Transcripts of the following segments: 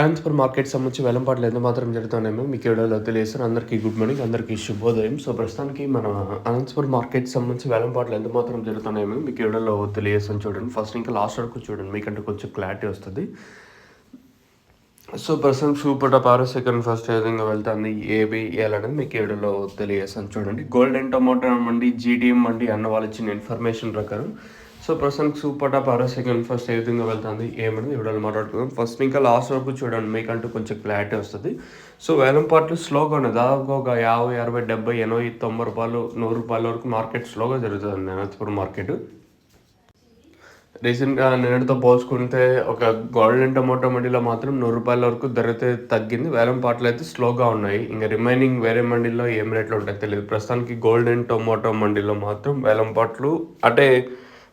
Anantapuram market సంబంధించి వెలంపాట్లు ఎంత మాత్రం జరుగుతున్నాయో మీకు ఎవడో తెలియజేస్తాను. అందరికీ గుడ్ మార్నింగ్ అందరికీ శుభోదయం. సో ప్రస్తుతానికి మన అనంతపూర్ మార్కెట్ సంబంధించి వెలంపాట్లు ఎంత మాత్రం జరుగుతున్నాయో మీకు ఎవడో తెలియజేస్తాను. చూడండి ఫస్ట్ ఇంకా లాస్ట్ వరకు చూడండి మీకంటే కొంచెం క్లారిటీ వస్తుంది. సో ప్రస్తుతం సూపర్ టాప్ ఆరో సెకండ్ ఫస్ట్ ఏ విధంగా వెళ్తుంది ఏబి అనేది మీకు ఏడులో తెలియజేస్తాను. చూడండి గోల్డెన్ టొమాటో మండి జీడిఎం మండి అన్న వాళ్ళు ఇచ్చిన ఇన్ఫర్మేషన్ ప్రకారం సో ప్రస్తుతానికి సూపర్ టాప్ ఆరో సెకండ్ ఫస్ట్ ఏ విధంగా వెళ్తుంది ఏమని ఇవ్వడాలి మాట్లాడుకుందాం. ఫస్ట్ ఇంకా లాస్ట్ వరకు చూడండి మీకంటూ కొంచెం క్లారిటీ వస్తుంది. సో వేలం పాటలు స్లోగా ఉన్నాయి. దాదాపు ఒక యాభై అరవై డెబ్బై ఎనభై తొంభై రూపాయలు నూరు రూపాయల వరకు మార్కెట్ స్లోగా జరుగుతుంది. అనంతపురం మార్కెట్ రీసెంట్గా నిన్నటితో పోల్చుకుంటే ఒక గోల్డెన్ టమోటో మండీలో మాత్రం నూరు రూపాయల వరకు ధర అయితే తగ్గింది. వేలం పాటలు అయితే స్లోగా ఉన్నాయి. ఇంకా రిమైనింగ్ వేరే మండీలో ఏం రేట్లు ఉంటాయో తెలియదు. ప్రస్తుతానికి గోల్డెన్ టొమాటో మండీలో మాత్రం వేలం పాటలు అంటే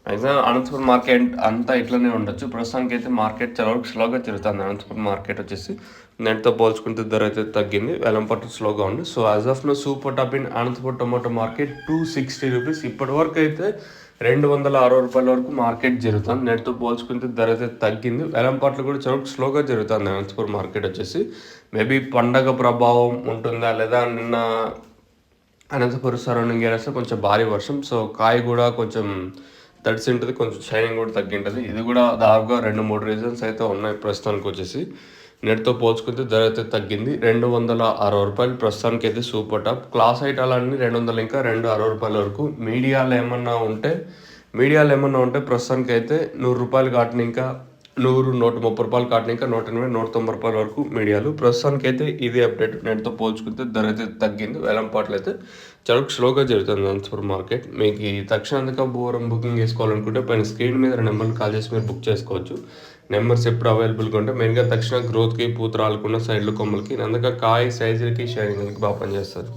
యాక్చువల్ అనంతపురం మార్కెట్ అంతా ఇట్లనే ఉండొచ్చు. ప్రస్తుతానికి అయితే మార్కెట్ చాలా వరకు స్లోగా తిరుగుతుంది. అనంతపురం మార్కెట్ వచ్చేసి నెట్తో పోల్చుకుంటే ధర అయితే తగ్గింది. వెలంపట్టు స్లోగా ఉంది. So as of now super top in Anantapuram tomato market two sixty rupees ఇప్పటి వరకు అయితే రెండు వందల అరవై రూపాయల వరకు మార్కెట్ జరుగుతుంది. నెట్తో పోల్చుకుంటే ధర అయితే తగ్గింది. వెలంపాట్లు కూడా చాలా స్లోగా జరుగుతుంది అనంతపురం మార్కెట్ వచ్చేసి. మేబీ పండగ ప్రభావం ఉంటుందా లేదా నిన్న అనంతపురం సరౌండింగ్ ఏరియాస్లో కొంచెం భారీ వర్షం. సో కాయ కూడా కొంచెం తడిసి ఉంటుంది కొంచెం షైనింగ్ కూడా తగ్గింటుంది. ఇది కూడా దాదాపుగా రెండు మూడు రీజన్స్ అయితే ఉన్నాయి ప్రస్తుతానికి వచ్చేసి. నెట్తో పోల్చుకుంటే ధర అయితే తగ్గింది. రెండు వందల అరవై రూపాయలు ప్రస్తుతానికి అయితే సూపర్ టాప్ క్లాస్ ఐటాలన్నీ రెండు వందలు ఇంకా రెండు అరవై రూపాయల వరకు. మీడియాలో ఏమన్నా ఉంటే మీడియాలో ఏమన్నా ఉంటే ప్రస్తుతానికి అయితే నూరు రూపాయలు కాటిన ఇంకా నూరు నూట ముప్పై రూపాయలు కాటిన ఇంకా నూట ఎనభై నూట తొంభై రూపాయల వరకు మీడియాలు. ప్రస్తుతానికి అయితే ఇదే అప్డేట్ నెట్తో పోల్చుకుంటే ధర అయితే తగ్గింది. వేలంపాట్లు అయితే చాలా స్లోగా జరుగుతుంది అనంతపురం మార్కెట్. మీకు ఈ తక్షణంగా బోరం బుకింగ్ చేసుకోవాలనుకుంటే పైన స్క్రీన్ మీద నెంబర్ని కాల్ చేసి మీరు బుక్ చేసుకోవచ్చు. నెంబర్స్ ఎప్పుడు అవైలబుల్గా ఉంటే మెయిన్గా తక్షణ గ్రోత్కి పూత రాలకుండా సైడ్లు కొమ్మలకి అందుక కాయ సైజులకి షైనింగ్లకి బాగా పనిచేస్తారు